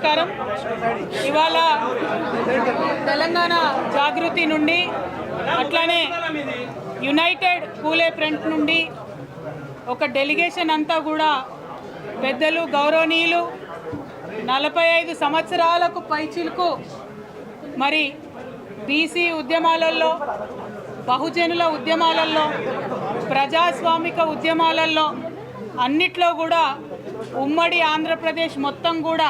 నమస్కారం. ఇవాళ తెలంగాణ జాగృతి నుండి అట్లానే యునైటెడ్ కూలే ఫ్రంట్ నుండి ఒక డెలిగేషన్ అంతా కూడా పెద్దలు గౌరవనీయులు నలభై ఐదు సంవత్సరాలకు పైచిలకు మరి బీసీ ఉద్యమాలలో బహుజనుల ఉద్యమాలలో ప్రజాస్వామిక ఉద్యమాలలో అన్నిట్లో కూడా ఉమ్మడి ఆంధ్రప్రదేశ్ మొత్తం కూడా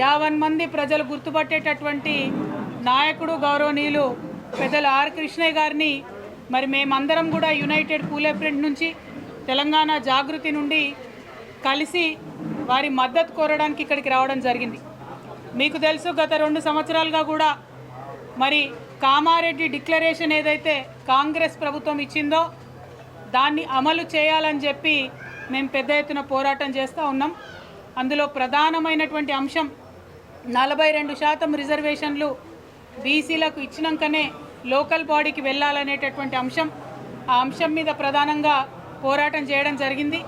యావన్ మంది ప్రజలు గుర్తుపట్టేటటువంటి నాయకుడు గౌరవనీయులు పెద్దలు ఆర్ కృష్ణయ్య గారిని మరి మేమందరం కూడా యునైటెడ్ పూలే ప్రింట్ నుంచి తెలంగాణ జాగృతి నుండి కలిసి వారి మద్దతు కోరడానికి ఇక్కడికి రావడం జరిగింది. మీకు తెలుసు గత రెండు సంవత్సరాలుగా కూడా మరి కామారెడ్డి డిక్లరేషన్ ఏదైతే కాంగ్రెస్ ప్రభుత్వం ఇచ్చిందో దాన్ని అమలు చేయాలని చెప్పి మేము పెద్ద ఎత్తున పోరాటం చేస్తూ ఉన్నాం. అందులో ప్రధానమైనటువంటి అంశం నలభై రెండు శాతం రిజర్వేషన్లు బీసీలకు ఇచ్చినాకనే లోకల్ బాడీకి వెళ్ళాలనేటటువంటి అంశం ఆ అంశం మీద ప్రధానంగా పోరాటం చేయడం జరిగింది.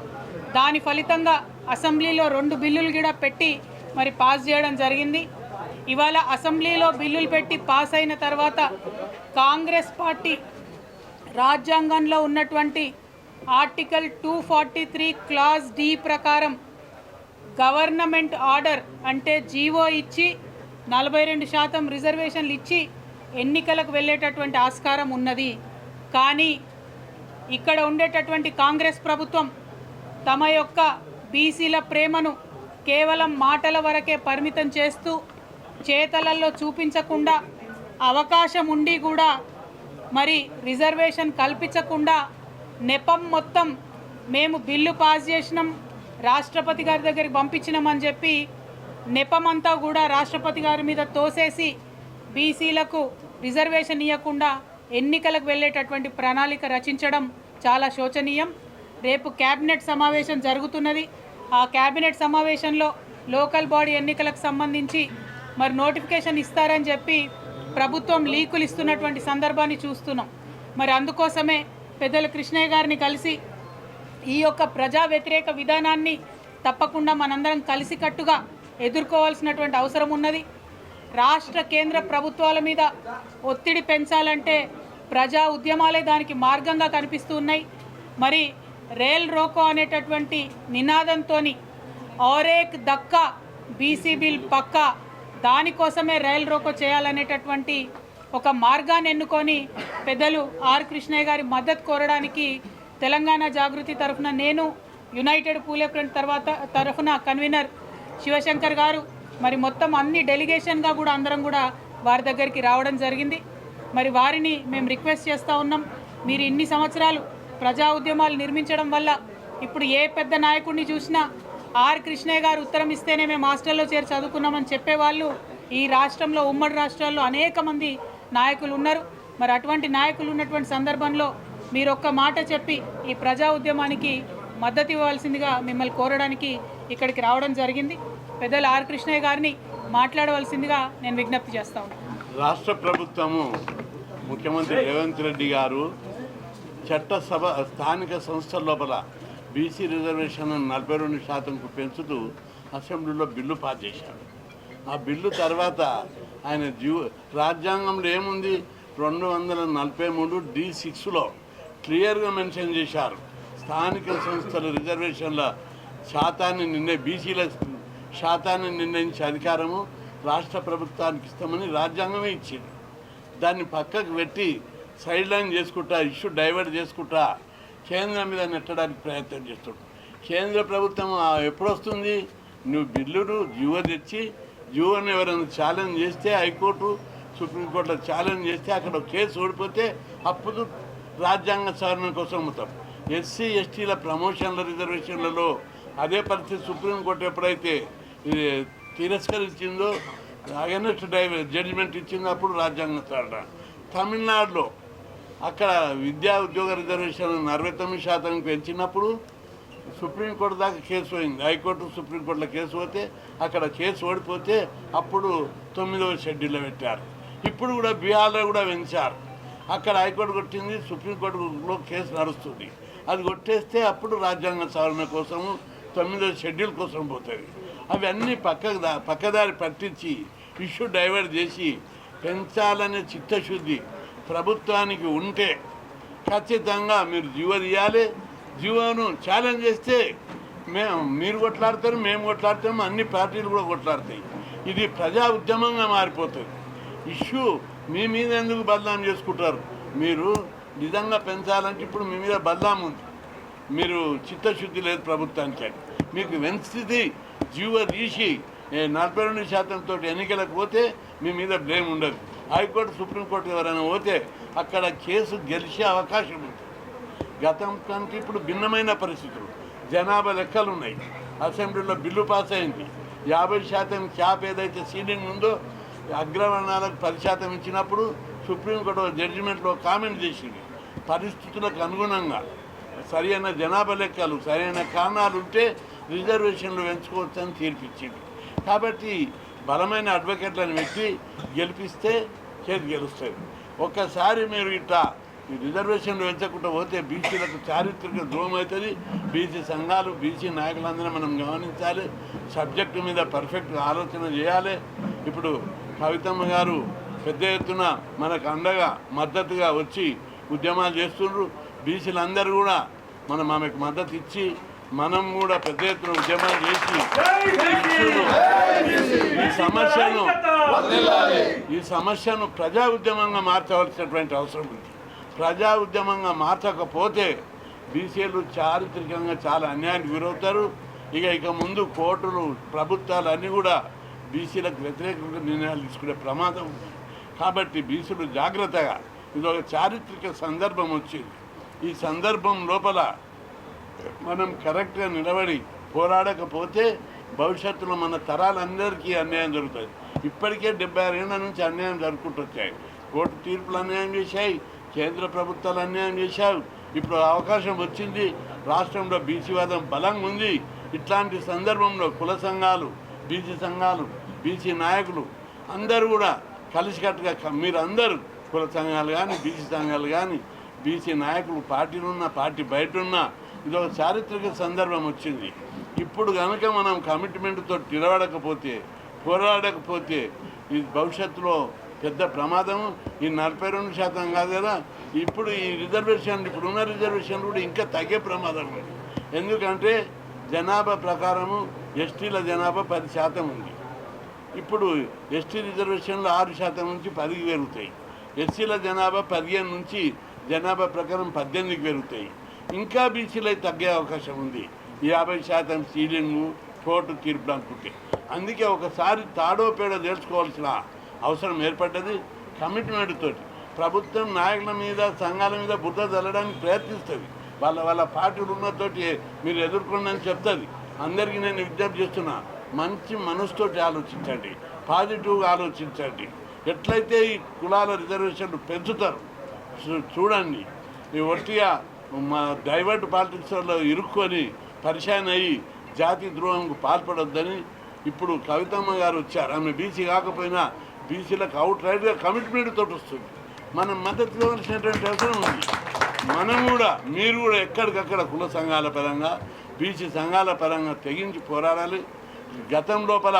దాని ఫలితంగా అసెంబ్లీలో రెండు బిల్లులు కూడా పెట్టి మరి పాస్ చేయడం జరిగింది. ఇవాళ అసెంబ్లీలో బిల్లులు పెట్టి పాస్ అయిన తర్వాత కాంగ్రెస్ పార్టీ రాజ్యాంగంలో ఉన్నటువంటి article two forty three clause D ప్రకారం గవర్నమెంట్ ఆర్డర్ అంటే జీవో ఇచ్చి నలభై రెండు శాతం రిజర్వేషన్లు ఇచ్చి ఎన్నికలకు వెళ్ళేటటువంటి ఆస్కారం ఉన్నది. కానీ ఇక్కడ ఉండేటటువంటి కాంగ్రెస్ ప్రభుత్వం తమ యొక్క బీసీల ప్రేమను కేవలం మాటల వరకే పరిమితం చేస్తూ చేతలలో చూపించకుండా అవకాశం ఉండి కూడా మరి రిజర్వేషన్ కల్పించకుండా నెపం మొత్తం మేము బిల్లు పాస్ చేసినాం. రాష్ట్రపతి గారి దగ్గరికి పంపించినామని చెప్పి నెపమంతా కూడా రాష్ట్రపతి గారి మీద తోసేసి బీసీలకు రిజర్వేషన్ ఇవ్వకుండా ఎన్నికలకు వెళ్ళేటటువంటి ప్రణాళిక రచించడం చాలా శోచనీయం. రేపు క్యాబినెట్ సమావేశం జరుగుతున్నది. ఆ క్యాబినెట్ సమావేశంలో లోకల్ బాడీ ఎన్నికలకు సంబంధించి మరి నోటిఫికేషన్ ఇస్తారని చెప్పి ప్రభుత్వం లీకులు ఇస్తున్నటువంటి సందర్భాన్ని చూస్తున్నాం. మరి అందుకోసమే పెద్దల కృష్ణయ్య గారిని కలిసి ఈ యొక్క ప్రజా వ్యతిరేక విధానాన్ని తప్పకుండా మనందరం కలిసికట్టుగా ఎదుర్కోవాల్సినటువంటి అవసరం ఉన్నది. రాష్ట్ర కేంద్ర ప్రభుత్వాల మీద ఒత్తిడి పెంచాలంటే ప్రజా ఉద్యమాలే దానికి మార్గంగా కనిపిస్తూ ఉన్నాయి. మరి రేల్ రోకో అనేటటువంటి నినాదంతో ఆరేక్ దక్కా బీసీ బిల్ పక్కా దానికోసమే రైల్ రోకో చేయాలనేటటువంటి ఒక మార్గాన్ని ఎన్నుకొని పెద్దలు ఆర్ కృష్ణయ్య గారి మద్దతు కోరడానికి తెలంగాణ జాగృతి తరఫున నేను యునైటెడ్ పూలే ఫ్రంట్ తర్వాత తరఫున కన్వీనర్ శివశంకర్ గారు మరి మొత్తం అన్ని డెలిగేషన్గా కూడా అందరం కూడా వారి దగ్గరికి రావడం జరిగింది. మరి వారిని మేము రిక్వెస్ట్ చేస్తూ ఉన్నాం. మీరు ఇన్ని సంవత్సరాలు ప్రజా ఉద్యమాలు నిర్మించడం వల్ల ఇప్పుడు ఏ పెద్ద నాయకుడిని చూసినా ఆర్ కృష్ణయ్య గారు ఉత్తరం ఇస్తేనే మేము హాస్టల్లో చేరి చదువుకున్నామని చెప్పేవాళ్ళు. ఈ రాష్ట్రంలో ఉమ్మడి రాష్ట్రాల్లో అనేక మంది నాయకులు ఉన్నారు. మరి అటువంటి నాయకులు ఉన్నటువంటి సందర్భంలో మీరు ఒక్క మాట చెప్పి ఈ ప్రజా ఉద్యమానికి మద్దతు ఇవ్వాల్సిందిగా మిమ్మల్ని కోరడానికి ఇక్కడికి రావడం జరిగింది. పెద్దలు ఆర్ కృష్ణయ్య గారిని మాట్లాడవలసిందిగా నేను విజ్ఞప్తి చేస్తాను రాష్ట్ర ప్రభుత్వము ముఖ్యమంత్రి రేవంత్ రెడ్డి గారు చట్టసభ స్థానిక సంస్థల లోపల బీసీ రిజర్వేషన్ నలభై రెండు శాతంకు పెంచుతూ అసెంబ్లీలో బిల్లు పాస్ చేశాడు ఆ బిల్లు తర్వాత ఆయన జీవ రాజ్యాంగంలో ఏముంది? రెండు వందల నలభై మూడు డి సిక్స్లో క్లియర్గా మెన్షన్ చేశారు. స్థానిక సంస్థల రిజర్వేషన్ల శాతాన్ని నిర్ణయ బీసీల శాతాన్ని నిర్ణయించే అధికారము రాష్ట్ర ప్రభుత్వానికి ఇస్తామని రాజ్యాంగమే ఇచ్చింది. దాన్ని పక్కకు పెట్టి సైడ్ లైన్ చేసుకుంటా ఇష్యూ డైవర్ట్ చేసుకుంటా కేంద్రం మీద నెట్టడానికి ప్రయత్నం చేస్తాడు కేంద్ర ప్రభుత్వం ఆ, ఎప్పుడు వస్తుంది నువ్వు బిల్లును జీవో తెచ్చి జీవోని ఎవరైనా ఛాలెంజ్ చేస్తే హైకోర్టు సుప్రీంకోర్టులో ఛాలెంజ్ చేస్తే అక్కడ ఒక కేసు ఓడిపోతే అప్పుడు రాజ్యాంగ సవరణ కోసం అమ్ముతాం. ఎస్సీ ఎస్టీల ప్రమోషన్ల రిజర్వేషన్లలో అదే పరిస్థితి సుప్రీంకోర్టు ఎప్పుడైతే ఇది తిరస్కరించిందో అగెనెస్ట్ డైవర్ జడ్జిమెంట్ ఇచ్చిందో అప్పుడు రాజ్యాంగ సవరణ. తమిళనాడులో అక్కడ విద్యా ఉద్యోగ రిజర్వేషన్ అరవై తొమ్మిది శాతం పెంచినప్పుడు సుప్రీంకోర్టు దాకా కేసు పోయింది. హైకోర్టు సుప్రీంకోర్టులో కేసు పోతే అక్కడ కేసు ఓడిపోతే అప్పుడు తొమ్మిదవ షెడ్యూల్లో పెట్టారు. ఇప్పుడు కూడా బీహార్లో కూడా పెంచారు. అక్కడ హైకోర్టు కొట్టింది సుప్రీంకోర్టులో కేసు నడుస్తుంది. అది కొట్టేస్తే అప్పుడు రాజ్యాంగ సవరణ కోసము తొమ్మిదో షెడ్యూల్ కోసం పోతుంది. అవన్నీ పక్కకు దా పక్కదారి పట్టించి ఇష్యూ డైవర్ట్ చేసి పెంచాలనే చిత్తశుద్ధి ప్రభుత్వానికి ఉంటే ఖచ్చితంగా మీరు జీవో తీయాలి. జీవోను ఛాలెంజ్ చేస్తే మేము మీరు కొట్లాడతారు మేము కొట్లాడతాము అన్ని పార్టీలు కూడా కొట్లాడతాయి. ఇది ప్రజా ఉద్యమంగా మారిపోతుంది. ఇష్యూ మీ మీద ఎందుకు బదనాం చేసుకుంటారు? మీరు నిజంగా పెంచాలంటే ఇప్పుడు మీ మీద బదనాం ఉంది. మీరు చిత్తశుద్ధి లేదు ప్రభుత్వానికి. మీకు వెన్స్థితి జీవ తీసి నలభై రెండు శాతంతో ఎన్నికలకు పోతే మీ మీద బ్లేమ్ ఉండదు. హైకోర్టు సుప్రీంకోర్టు ఎవరైనా పోతే అక్కడ కేసు గెలిచే అవకాశం ఉంది. గతం కంటే ఇప్పుడు భిన్నమైన పరిస్థితులు. జనాభా లెక్కలు ఉన్నాయి అసెంబ్లీలో బిల్లు పాస్ అయింది యాభై శాతం క్యాప్ ఏదైతే సీలింగ్ ఉందో అగ్రవర్ణాలకు పది శాతం ఇచ్చినప్పుడు సుప్రీంకోర్టు జడ్జిమెంట్లో కామెంట్ చేసింది. పరిస్థితులకు అనుగుణంగా సరైన జనాభా లెక్కలు సరైన కారణాలు ఉంటే రిజర్వేషన్లు పెంచుకోవచ్చని తీర్పిచ్చింది. కాబట్టి బలమైన అడ్వకేట్లను పెట్టి గెలిపిస్తే చేతి గెలుస్తుంది. ఒక్కసారి మీరు ఇట్లా ఈ రిజర్వేషన్లు పెంచకుండా పోతే బీసీలకు చారిత్రక ద్రోహం అవుతుంది బీసీ సంఘాలు బీసీ నాయకులందరూ మనం గమనించాలి. సబ్జెక్టు మీద పర్ఫెక్ట్ ఆలోచన చేయాలి. ఇప్పుడు కవితమ్మ గారు పెద్ద ఎత్తున మనకు అండగా మద్దతుగా వచ్చి ఉద్యమాలు చేస్తుండ్రు. బీసీలందరూ కూడా మనం ఆమెకు మద్దతు ఇచ్చి మనం కూడా పెద్ద ఎత్తున ఉద్యమాలు చేసి ఈ సమస్యను ఈ సమస్యను ప్రజా ఉద్యమంగా మార్చవలసినటువంటి అవసరం ఉంది. ప్రజా ఉద్యమంగా మార్చకపోతే బీసీలు చారిత్రకంగా చాలా అన్యాయానికి గురవుతారు. ఇక ఇక ముందు కోర్టులు ప్రభుత్వాలు అన్నీ కూడా బీసీలకు వ్యతిరేకంగా నిర్ణయాలు తీసుకునే ప్రమాదం ఉంది. కాబట్టి బీసీలు జాగ్రత్తగా ఇది ఒక చారిత్రక సందర్భం వచ్చింది. ఈ సందర్భం లోపల మనం కరెక్ట్గా నిలబడి పోరాడకపోతే భవిష్యత్తులో మన తరాలందరికీ అన్యాయం జరుగుతుంది. ఇప్పటికే డెబ్బై ఆరు ఏళ్ళ నుంచి అన్యాయం జరుగుకుంటూ వచ్చాయి కోర్టు తీర్పులు అన్యాయం చేశాయి. కేంద్ర ప్రభుత్వాలు అన్యాయం చేశావు. ఇప్పుడు అవకాశం వచ్చింది. రాష్ట్రంలో బీసీవాదం బలంగా ఉంది. ఇట్లాంటి సందర్భంలో కుల సంఘాలు బీసీ సంఘాలు బీసీ నాయకులు అందరూ కూడా కలిసికట్టుగా మీరు అందరూ కుల సంఘాలు కానీ బీసీ సంఘాలు కానీ బీసీ నాయకులు పార్టీలు ఉన్న పార్టీ బయట ఉన్న ఇది ఒక చారిత్రక సందర్భం వచ్చింది. ఇప్పుడు కనుక మనం కమిట్మెంట్తో నిలబడకపోతే పోరాడకపోతే ఇది భవిష్యత్తులో పెద్ద ప్రమాదం ఈ నలభై రెండు శాతం కాదు కదా ఇప్పుడు ఈ రిజర్వేషన్ ఇప్పుడు ఉన్న రిజర్వేషన్ కూడా ఇంకా తగ్గే ప్రమాదం ఉంది. ఎందుకంటే జనాభా ప్రకారము ఎస్టీల జనాభా పది శాతం ఉంది. ఇప్పుడు ఎస్టీ రిజర్వేషన్లు ఆరు శాతం నుంచి పదికి పెరుగుతాయి. ఎస్సీల జనాభా పదిహేను నుంచి జనాభా ప్రకారం పద్దెనిమిదికి పెరుగుతాయి. ఇంకా బీసీలు అయితే తగ్గే అవకాశం ఉంది. యాభై శాతం సీలింగు చోటు తీర్పు అనుకుంటే. అందుకే ఒకసారి తాడో పేడో తెలుసుకోవాల్సిన అవసరం ఏర్పడ్డది కమిట్మెంట్ తోటి ప్రభుత్వం నాయకుల మీద సంఘాల మీద బుద్ధ చల్లడానికి ప్రయత్నిస్తుంది. వాళ్ళ వాళ్ళ పార్టీలు ఉన్నతోటి మీరు ఎదుర్కొండి అని చెప్తుంది. అందరికీ నేను విజ్ఞప్తి చేస్తున్నా. మంచి మనసుతోటి ఆలోచించండి. పాజిటివ్గా ఆలోచించండి. ఎట్లయితే ఈ కులాల రిజర్వేషన్లు పెంచుతారు చూ- చూడండి. ఈ ఒట్టిగా మా డైవర్ట్ పాలిటిక్స్లో ఇరుక్కొని పరిశాన్ అయ్యి జాతి ద్రోహంకు పాల్పడొద్దని ఇప్పుడు కవితమ్మ గారు వచ్చారు. ఆమె బీసీ కాకపోయినా బీసీలకు అవుట్ రైట్గా కమిట్మెంట్ తోటి వస్తుంది. మనం మద్దతు ఇవ్వాల్సినటువంటి అవసరం ఉంది. మనం కూడా మీరు కూడా ఎక్కడికక్కడ కుల సంఘాల పరంగా బీసీ సంఘాల పరంగా తెగించి పోరాడాలి. గతం లోపల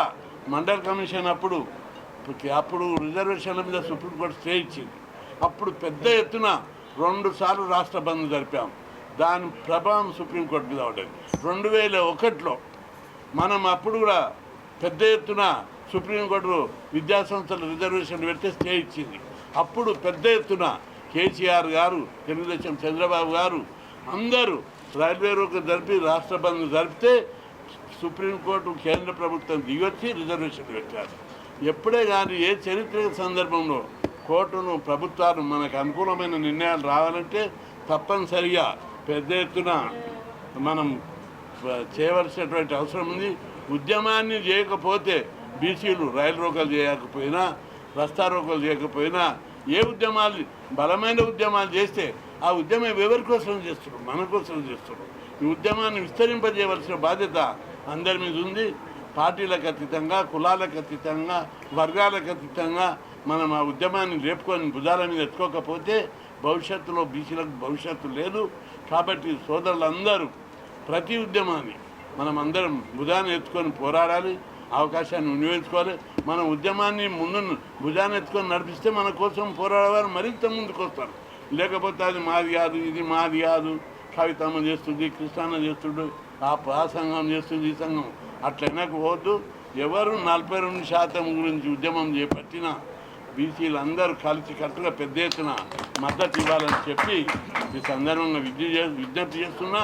మండల్ కమిషన్ అప్పుడు అప్పుడు రిజర్వేషన్ల మీద సుప్రీంకోర్టు స్టే ఇచ్చింది. అప్పుడు పెద్ద ఎత్తున రెండు సార్లు రాష్ట్ర బంద్ జరిపాం. దాని ప్రభావం సుప్రీంకోర్టు మీద పడ్డది రెండు వేల ఒకటిలో మనం అప్పుడు కూడా పెద్ద ఎత్తున సుప్రీంకోర్టు విద్యాసంస్థల రిజర్వేషన్లు పెడితే స్టే ఇచ్చింది. అప్పుడు పెద్ద ఎత్తున కేసీఆర్ గారు తెలుగుదేశం చంద్రబాబు గారు అందరూ రైల్వే రోడ్డు జరిపి రాష్ట్ర బంద్ జరిపితే సుప్రీంకోర్టు కేంద్ర ప్రభుత్వం దిగొచ్చి రిజర్వేషన్ పెట్టారు. ఎప్పుడే కానీ ఏ చరిత్రక సందర్భంలో కోర్టును ప్రభుత్వాలు మనకు అనుకూలమైన నిర్ణయాలు రావాలంటే తప్పనిసరిగా పెద్ద ఎత్తున మనం చేయవలసినటువంటి అవసరం ఉంది. ఉద్యమాన్ని చేయకపోతే బీసీలు రైలు రోకలు చేయకపోయినా రస్తా రోకలు చేయకపోయినా ఏ ఉద్యమాలు బలమైన ఉద్యమాలు చేస్తే ఆ ఉద్యమం ఎవరి కోసం చేస్తున్నాం మన కోసం చేస్తున్నాం ఈ ఉద్యమాన్ని విస్తరింపజేయవలసిన బాధ్యత అందరి మీద ఉంది. పార్టీలకు అతీతంగా కులాలకు అతీతంగా వర్గాలకు అతీతంగా మనం ఆ ఉద్యమాన్ని రేపుకొని భుజాల మీద ఎత్తుకోకపోతే భవిష్యత్తులో బీసీలకు భవిష్యత్తు లేదు. కాబట్టి సోదరులందరూ ప్రతి ఉద్యమాన్ని మనం అందరం భుజాన్ని ఎత్తుకొని పోరాడాలి. అవకాశాన్ని వినియోగించుకోవాలి. మన ఉద్యమాన్ని ముందు భుజాన్ని ఎత్తుకొని నడిపిస్తే మన కోసం పోరాడేవారు మరింత ముందుకు వస్తారు. లేకపోతే అది మాది కాదు ఇది మాది కాదు. కవితమ్మ చేస్తుంది కృష్ణాన్న చేస్తుడు. ఆ ప్రాసంగం సంఘం చేస్తుంది ఈ సంఘం. అట్లా వెనక్కి పోద్దు ఎవరు నలభై రెండు శాతం గురించి ఉద్యమం చేపట్టినా బీసీలు అందరూ కలిసి కట్టుగా పెద్ద ఎత్తున మద్దతు ఇవ్వాలని చెప్పి ఈ సందర్భంగా విద్య విజ్ఞప్తి చేస్తున్నా.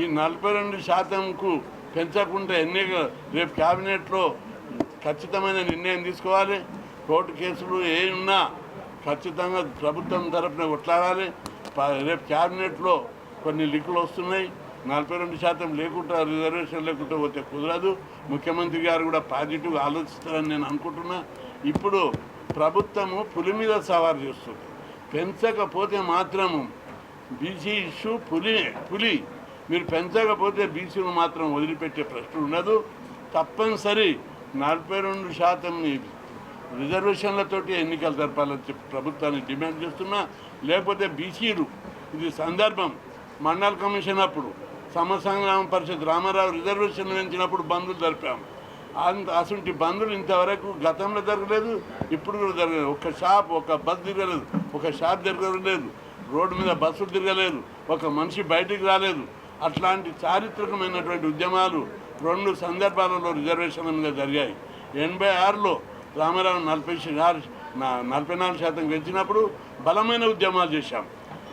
ఈ నలభై రెండు శాతంకు పెంచకుండా ఎన్నిక రేపు క్యాబినెట్లో ఖచ్చితమైన నిర్ణయం తీసుకోవాలి. కోర్టు కేసులు ఏ ఉన్నా ఖచ్చితంగా ప్రభుత్వం తరపున కొట్లాడాలి. రేపు క్యాబినెట్లో కొన్ని లిక్కులు వస్తున్నాయి. నలభై రెండు శాతం లేకుండా రిజర్వేషన్ లేకుండా పోతే కుదరదు. ముఖ్యమంత్రి గారు కూడా పాజిటివ్గా ఆలోచిస్తారని నేను అనుకుంటున్నా. ఇప్పుడు ప్రభుత్వము పులి మీద సవారు చేస్తుంది. పెంచకపోతే మాత్రము బీసీ ఇష్యూ పులి పులి. మీరు పెంచకపోతే బీసీలు మాత్రం వదిలిపెట్టే ప్రశ్న ఉండదు. తప్పనిసరి నలభై రెండు శాతం రిజర్వేషన్లతోటి ఎన్నికలు జరపాలని చెప్పి ప్రభుత్వాన్ని డిమాండ్ చేస్తున్నా. లేకపోతే బీసీలు ఇది సందర్భం. మండల కమిషన్ అప్పుడు సమసంగ్రామ పరిషత్ రామారావు రిజర్వేషన్ పెంచినప్పుడు బంధులు జరిపాము. అంత అసలు బంధులు ఇంతవరకు గతంలో జరగలేదు ఇప్పుడు కూడా జరగలేదు. ఒక షాప్ ఒక బస్ తిరగలేదు ఒక షాప్ జరగలేదు రోడ్డు మీద బస్సులు తిరగలేదు ఒక మనిషి బయటికి రాలేదు. అట్లాంటి చారిత్రకమైనటువంటి ఉద్యమాలు రెండు సందర్భాలలో రిజర్వేషన్ల మీద జరిగాయి. ఎనభై ఆరులో రామారావు నలభై నలభై నాలుగు శాతం పెంచినప్పుడు బలమైన ఉద్యమాలు చేశాం.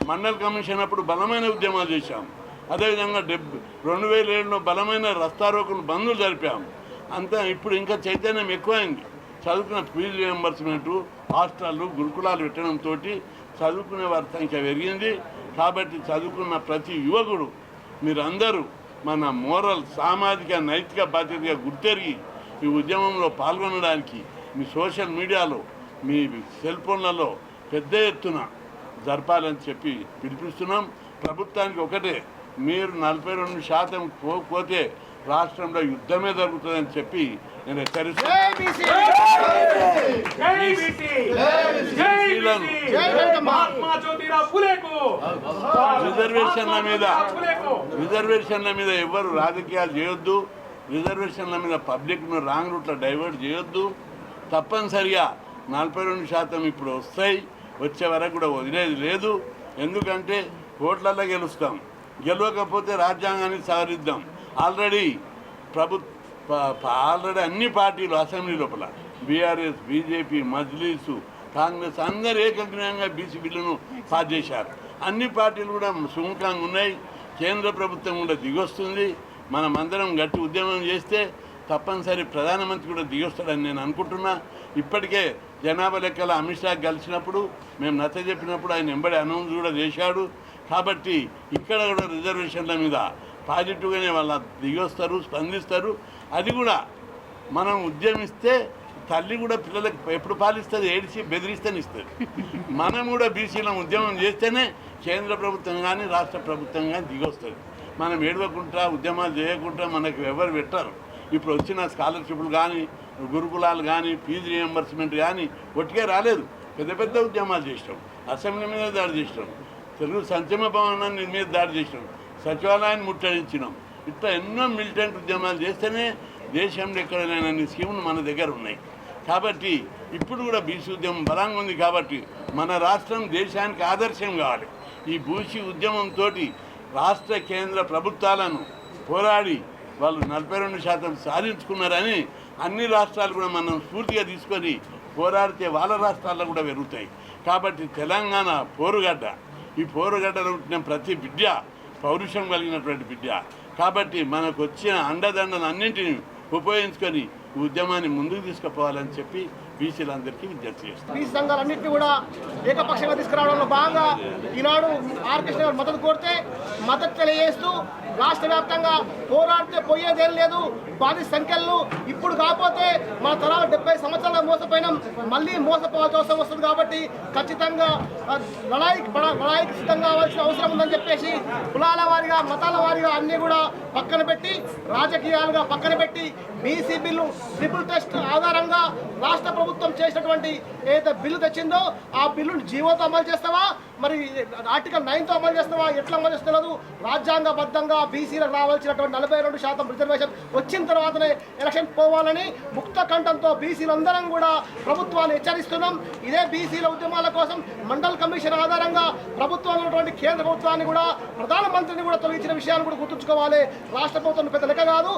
మండల కమిషన్ అప్పుడు బలమైన ఉద్యమాలు చేశాం. అదేవిధంగా డెబ్ రెండు వేల ఏడులో బలమైన రస్తారోకులు బంధులు జరిపాము. అంతా ఇప్పుడు ఇంకా చైతన్యం ఎక్కువైంది. చదువుకున్న ఫీజు రియంబర్స్మెంటు హాస్టళ్ళు గురుకులాలు పెట్టడంతో చదువుకునే వారి సంఖ్య పెరిగింది. కాబట్టి చదువుకున్న ప్రతి యువకుడు మీరందరూ మన మోరల్ సామాజిక నైతిక బాధ్యతగా గుర్తెరిగి ఈ ఉద్యమంలో పాల్గొనడానికి మీ సోషల్ మీడియాలో మీ సెల్ ఫోన్లలో పెద్ద ఎత్తున జరపాలని చెప్పి పిలిపిస్తున్నాం ప్రభుత్వానికి ఒకటే మీరు నలభై రెండు శాతం పోతే రాష్ట్రంలో యుద్ధమే జరుగుతుందని చెప్పి నేను హెచ్చరిస్తున్నాను జై బీసీ! జై బీసీ! మహాత్మా జ్యోతిరావు ఫులేకు రిజర్వేషన్ల మీద రిజర్వేషన్ల మీద ఎవరు రాజకీయాలు చేయొద్దు. రిజర్వేషన్ల మీద పబ్లిక్ను రాంగ్ రూట్లో డైవర్ట్ చేయొద్దు. తప్పనిసరిగా నలభై రెండు శాతం ఇప్పుడు వస్తాయి. వచ్చే వరకు కూడా వదిలేది లేదు. ఎందుకంటే ఓట్లలో గెలుస్తాం. గెలవకపోతే రాజ్యాంగాన్ని సవరిద్దాం ఆల్రెడీ ప్రభు ఆల్రెడీ అన్ని పార్టీలు అసెంబ్లీ లోపల బీఆర్ఎస్ బీజేపీ మజ్లీసు కాంగ్రెస్ అందరు ఏకగ్రీయంగా బీసీ బిల్లును పాస్ చేశారు. అన్ని పార్టీలు కూడా సుముఖంగా ఉన్నాయి. కేంద్ర ప్రభుత్వం కూడా దిగొస్తుంది. మనం అందరం గట్టి ఉద్యమం చేస్తే తప్పనిసరి ప్రధానమంత్రి కూడా దిగొస్తాడని నేను అనుకుంటున్నా. ఇప్పటికే జనాభా లెక్కల అమిత్ షా కలిసినప్పుడు మేము నచ్చ చెప్పినప్పుడు ఆయన ఎంబడి అనౌన్స్ కూడా చేశాడు. కాబట్టి ఇక్కడ కూడా రిజర్వేషన్ల మీద పాజిటివ్గానే వాళ్ళ దిగొస్తారు స్పందిస్తారు. అది కూడా మనం ఉద్యమిస్తే తల్లి కూడా పిల్లలకు ఎప్పుడు పాలిస్తుంది ఏడిచి బెదిరిస్తేనే ఇస్తుంది. మనం కూడా బీసీలో ఉద్యమం చేస్తేనే కేంద్ర ప్రభుత్వం కానీ రాష్ట్ర ప్రభుత్వం కానీ దిగొస్తుంది. మనం ఏడవకుండా ఉద్యమాలు చేయకుండా మనకు ఎవరు పెట్టరు. ఇప్పుడు వచ్చిన స్కాలర్షిప్లు కానీ గురుకులాలు కానీ ఫీజు రియంబర్స్మెంట్ కానీ ఒట్టిగా రాలేదు. పెద్ద పెద్ద ఉద్యమాలు చేసినాం. అసెంబ్లీ మీద దాడి చేసినాం. తెలుగు సంక్షేమ భవనాన్ని మీద దాడి చేసినాం. సచివాలయాన్ని ముట్టడించినాం. ఇట్లా ఎన్నో మిలిటెంట్ ఉద్యమాలు చేస్తేనే దేశంలో ఎక్కడైనా స్కీములు మన దగ్గర ఉన్నాయి. కాబట్టి ఇప్పుడు కూడా బీసీ ఉద్యమం బలంగా ఉంది కాబట్టి మన రాష్ట్రం దేశానికి ఆదర్శం కావాలి. ఈ బూసీ ఉద్యమంతో రాష్ట్ర కేంద్ర ప్రభుత్వాలను పోరాడి వాళ్ళు నలభై రెండు శాతం సాధించుకున్నారని అన్ని రాష్ట్రాలు కూడా మనం స్ఫూర్తిగా తీసుకొని పోరాడితే వాళ్ళ రాష్ట్రాల్లో కూడా పెరుగుతాయి. కాబట్టి తెలంగాణ పోరుగడ్డ. ఈ పోరగడ్డలు పుట్టిన ప్రతి బిడ్డ పౌరుషం కలిగినటువంటి బిడ్డ కాబట్టి మనకు వచ్చిన అండదండను అన్నింటినీ ఉపయోగించుకొని ఉద్యమాన్ని ముందుకు తీసుకుపోవాలని చెప్పి బీసీలందరికీ విజ్ఞప్తి చేస్తాం బీసీ సంఘాలన్నింటినీ కూడా ఏకపక్షంగా తీసుకురావడంలో భాగంగా ఈనాడు ఆర్కృష్ణ గారు మద్దతు కోరితే మద్దతు తెలియజేస్తూ రాష్ట్ర వ్యాప్తంగా పోరాడితే పోయేదేం లేదు. వారి సంఖ్యలను ఇప్పుడు కాకపోతే మన తరాలు డెబ్బై సంవత్సరాల మోసపోయినాం. మళ్ళీ మోసపోవాల్సిన అవసరం వస్తుంది కాబట్టి ఖచ్చితంగా లడాయికి లడాయికి సిద్ధం కావాల్సిన అవసరం ఉందని చెప్పేసి కులాల వారిగా మతాల వారిగా అన్నీ కూడా పక్కన పెట్టి రాజకీయాలుగా పక్కన పెట్టి బీసీ బిల్లు ట్రిపుల్ టెస్ట్ ఆధారంగా రాష్ట్ర ప్రభుత్వం చేసినటువంటి ఏదైతే బిల్లు తెచ్చిందో ఆ బిల్లును జీవోతో అమలు చేస్తావా? మరి ఆర్టికల్ నైన్తో అమలు చేస్తావా? ఎట్లా అమలు చేస్తున్నారు రాజ్యాంగబద్ధంగా బీసీలకు రావాల్సినటువంటి నలభై రెండు శాతం రిజర్వేషన్ వచ్చిన తర్వాతనే ఎలక్షన్ పోవాలని ముక్త కంఠంతో బీసీలందరం కూడా ప్రభుత్వాన్ని హెచ్చరిస్తున్నాం. ఇదే బీసీల ఉద్యమాల కోసం మండల్ కమిషన్ ఆధారంగా ప్రభుత్వం ఉన్నటువంటి కేంద్ర ప్రభుత్వాన్ని కూడా ప్రధానమంత్రిని కూడా తొలగించిన విషయాన్ని కూడా గుర్తుంచుకోవాలి. రాష్ట్ర ప్రభుత్వం పెద్ద లెక్క కాదు.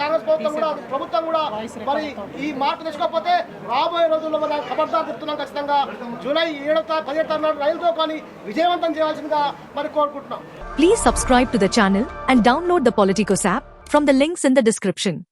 కాంగ్రెస్ ప్రభుత్వం కూడా ప్రభుత్వం కూడా మరి ఈ మాట తెచ్చుకోకపోతే రాబోయే రోజుల్లో మనం ఖబర్దార్ చెప్తున్నాం ఖచ్చితంగా. జూలై ఏడో తా- పదిహేడు తారీఖు రైలుతో కానీ విజయవంతం చేయాల్సిందిగా మరి కోరుకుంటున్నాం. Please subscribe to the channel and download the Politicos app from the links in the description.